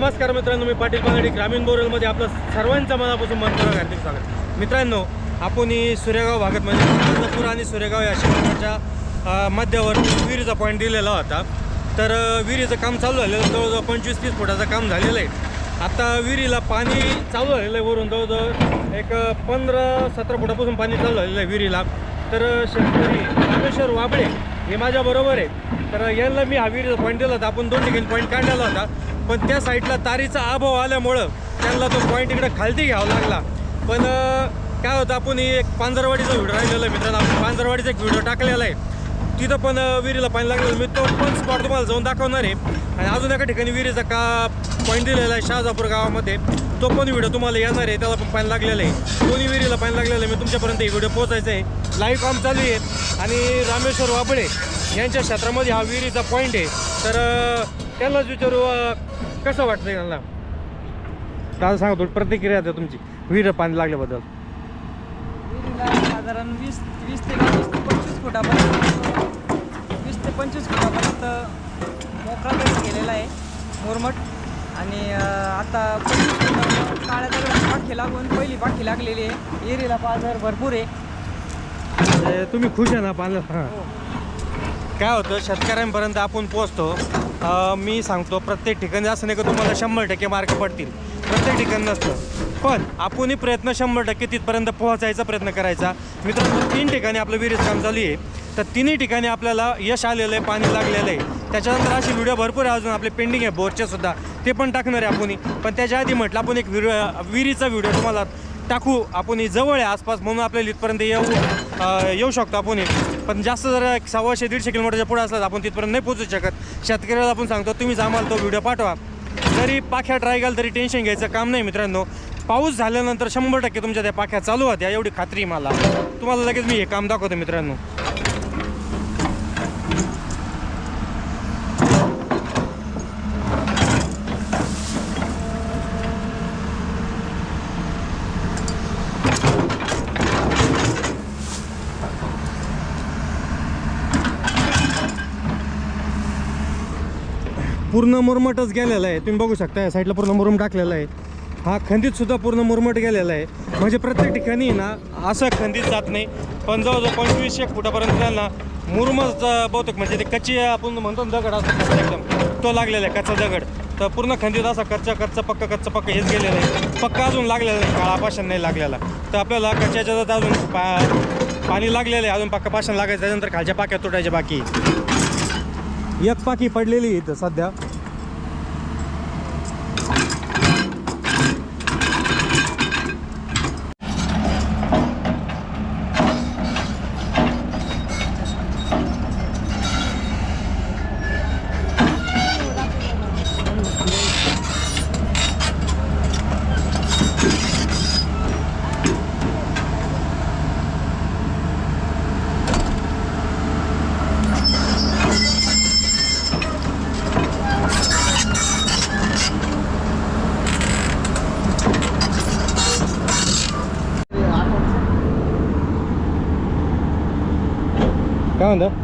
नमस्कार मित्रांनो मी पाटील पांगडी ग्रामीण बोरलमध्ये आपलं सर्वांच्या मनापासून मनपूर्वक हार्दिक स्वागत. मित्रांनो आपण ही सूर्यगाव भागात म्हणजे चंद्रपूर आणि सूर्यगाव या शहराच्या मध्यावर विहिरीचा पॉईंट दिलेला होता. तर विहिरीचं काम चालू झालेलं आहे. जवळजवळ पंचवीस तीस फुटाचं काम झालेलं आहे. आता विहिरीला पाणी चालू झालेलं आहे वरून जवळजवळ एक पंधरा सतरा फुटापासून पाणी चालू झालेलं आहे विहिरीला. तर शेतकरी रामेश्वर वाबळे हे माझ्या बरोबर आहे तर यांना मी हा विहिरीचा पॉईंट दिला होता. आपण दोन ठिकाणी पॉईंट काढलेला होता. पण त्या साईडला तारीचा अभाव आल्यामुळं त्यांना तो पॉईंट इकडे खालती घ्यावा लागला. पण काय होतं आपण ही एक पांजरवाडीचा व्हिडिओ राहिलेला आहे मित्रांनो. आपण पांजरवाडीचा एक व्हिडिओ टाकलेला आहे. तिथं पण विहिरीला पाणी लागलेलं मी तो पण स्पॉट तुम्हाला जाऊन दाखवणार आहे. आणि अजून एका ठिकाणी विहिरीचा का पॉईंट दिलेला आहे शहाजापूर गावामध्ये. तो पण व्हिडिओ तुम्हाला येणार आहे. त्याला पण पाणी लागलेलं आहे. दोन्ही विहिरीला पाणी लागलेलं आहे. मी तुमच्यापर्यंत ही व्हिडिओ पोहोचायचा आहे. लाईव्ह काम चालू आहे. आणि रामेश्वर वाबळे यांच्या क्षेत्रामध्ये हा विहिरीचा पॉईंट आहे. तर त्यांनाच विचारू कसं वाटतं त्यांना दादा सांगा थोडी प्रतिक्रिया द्या तुमची. विहीर पाणी लागल्याबद्दल. साधारण वीस वीस ते वीस ते पंचवीस फुटापर्यंत वीस ते पंचवीस फुटापर्यंत मोकळा गट केलेला आहे मुरमट. आणि आता पंचवीस फुटावर काळ्या दगडाची पाठी लागून पहिली पाठी लागलेली आहे. विहिरीला पाझर भरपूर आहे. म्हणजे तुम्ही खुश आहे ना पाणी हां. काय होतं शेतकऱ्यांपर्यंत आपण पोहोचतो. अं, मी सांगतो प्रत्येक ठिकाणी असं नाही का तुम्हाला शंभर टक्के मार्क पडतील. प्रत्येक ठिकाणी नसतं. पण आपणही प्रयत्न शंभर टक्के तिथपर्यंत पोहोचायचा प्रयत्न करायचा. मित्रांनो तीन ठिकाणी आपलं विहिरीत काम झाली आहे. तर तिन्ही ठिकाणी आपल्याला यश आलेलं आहे पाणी लागलेलं आहे. त्याच्यानंतर अशी व्हिडिओ भरपूर आहे अजून आपले पेंडिंग आहे बोरचे सुद्धा. ते पण टाकणार आहे आपण पण त्याच्या आधी म्हटलं आपण एक व्हिडिओ विहिरीचा व्हिडिओ तुम्हाला टाकू आपण जवळ आहे आसपास म्हणून आपल्याला इथपर्यंत येऊ येऊ शकतो आपण पण जास्त जर एक सव्वाशे दीडशे किलोमीटरच्या पुढे असला आपण तिथपर्यंत नाही पोहोचू शकत. शेतकऱ्याला आपण सांगतो तुम्हीच आम्हाला तो व्हिडिओ पाठवा. जरी पाख्या ट्राय केला तरी टेन्शन घ्यायचं काम नाही मित्रांनो. पाऊस झाल्यानंतर शंभर टक्के तुमच्या त्या पाख्या चालू होत्या एवढी खात्री मला. तुम्हाला लगेच मी हे काम दाखवतो मित्रांनो. पूर्ण मुरमटच गेलेला आहे. तुम्ही बघू शकता या साईडला पूर्ण मुरुम टाकलेला आहे. हा खंदीत सुद्धा पूर्ण मुरमट गेलेला आहे. म्हणजे प्रत्येक ठिकाणी ना असं खंदीत जात नाही. पण जवळजवळ पंचवीस एक फुटापर्यंत ना मुरुमच बहुतेक म्हणजे ते कच्ची आपण म्हणतो ना दगड असं एकदम. तो लागलेला आहे कच्चा दगड. तर पूर्ण खंदीत असा कच्चा कच्चा पक्का कच्चा पक्का हेच गेलेलं आहे. पक्का अजून लागलेला नाही काळा पाषाण नाही लागलेला. तर आपल्याला कच्च्याच्या जात अजून पा पाणी लागलेलं आहे अजून पक्का पाषाण लागायचं त्यानंतर खालच्या पाक्या तुटायच्या बाकी. एक पाकी पडलेली आहे इथं सध्या. काय म्हणतं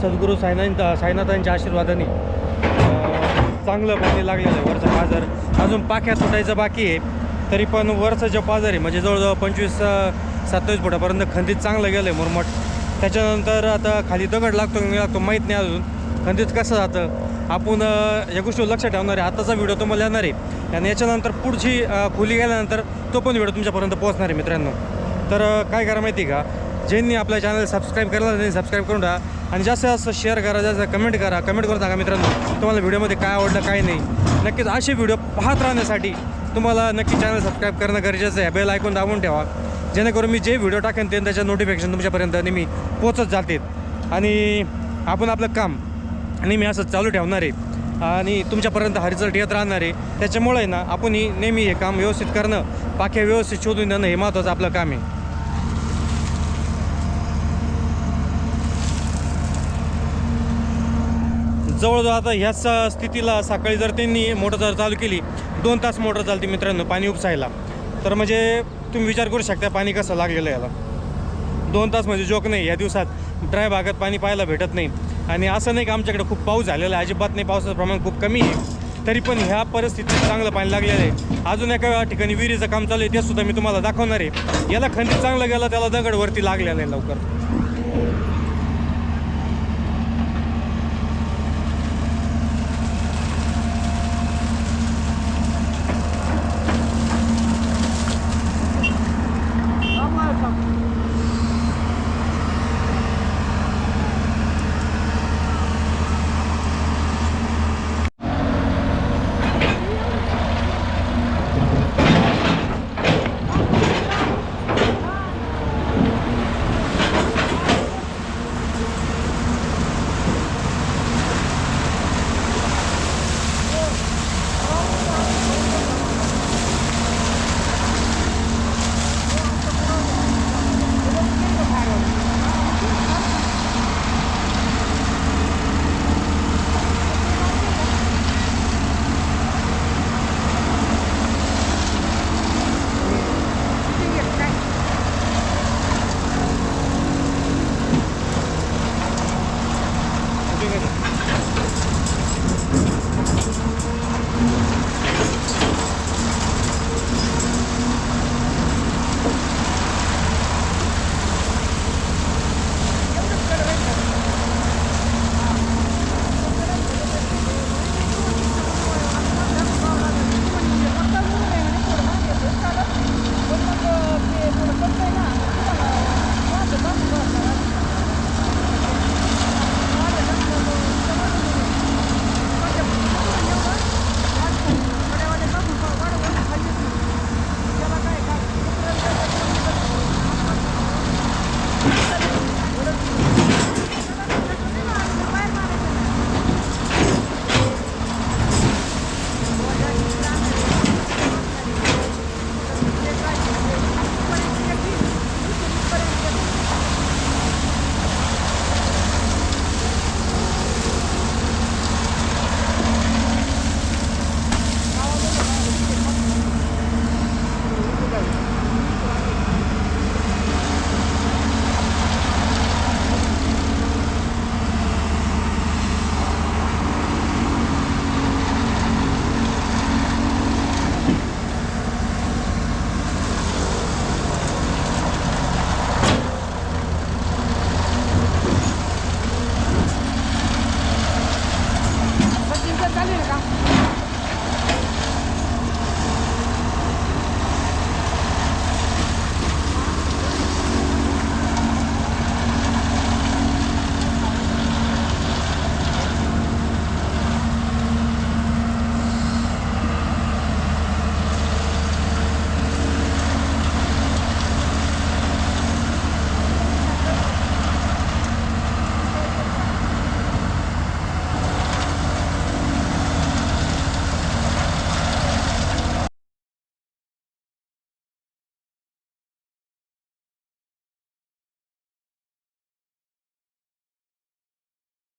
सद्गुरू साईनाथ साईनाथांच्या आशीर्वादाने चांगलं पाणी लागलेलं आहे वरचा पाजर अजून पाक्या तुटायचं बाकी आहे. तरी पण वरचं जे पाजर आहे म्हणजे जवळजवळ पंचवीस सत्तावीस फुटापर्यंत खंदीत चांगलं गेलं आहे मुरमट. त्याच्यानंतर आता खाली दगड लागतो की लागतो माहीत नाही अजून. खंदीत कसं जातं? आपण या गोष्टीवर लक्ष ठेवणार आहे. आताचा व्हिडिओ तुम्हाला येणार आहे. आणि याच्यानंतर पुढची अ, खोली गेल्यानंतर तो पण व्हिडिओ तुमच्यापर्यंत पोहोचणार आहे मित्रांनो. तर काय करा माहिती आहे का? ज्यांनी आपल्या चॅनल सबस्क्राईब केला त्यांनी सबस्क्राईब करून टाका आणि जास्तीत जास्त शेअर करा जास्त कमेंट करा. कमेंट करून सांगा मित्रांनो? तुम्हाला व्हिडिओमध्ये काय आवडलं काय नाही. नक्कीच असे व्हिडिओ पाहत राहण्यासाठी तुम्हाला नक्की चॅनल सबस्क्राईब करणं गरजेचं आहे. बेल ऐकून दाबून ठेवा. जेणेकरून मी जे व्हिडिओ टाकेन ते त्याच्या नोटिफिकेशन तुमच्यापर्यंत नेहमी पोचत जाते. आणि आपण आपलं काम नेहमी असं चालू ठेवणार आहे. आणि तुमच्यापर्यंत हा रिझल्ट येत राहणार आहे. त्याच्यामुळे ना आपण ही नेहमी हे काम व्यवस्थित करणं पाक्या व्यवस्थित शोधून देणं हे महत्त्वाचं आपलं काम आहे. जवळजवळ आता ह्याच स्थितीला सकाळी जर त्यांनी मोटर जर चालू केली दोन तास मोटर चालते मित्रांनो पाणी उपसायला. तर म्हणजे तुम्ही विचार करू शकता पाणी कसं लागलेलं याला. दोन तास म्हणजे जोक नाही या दिवसात ड्राय भागात पाणी पाहायला भेटत नाही. आणि असं नाही की आमच्याकडे खूप पाऊस झालेला आहे अजिबात नाही पावसाचं प्रमाण खूप कमी आहे. तरी पण ह्या परिस्थितीत चांगलं पाणी लागलेलं आहे. अजून एका ठिकाणी विहिरीचं काम चालू आहे ते सुद्धा मी तुम्हाला दाखवणार आहे. याला खंडीत चांगलं गेलं त्याला दगड वरती लागलेलं आहे लवकर.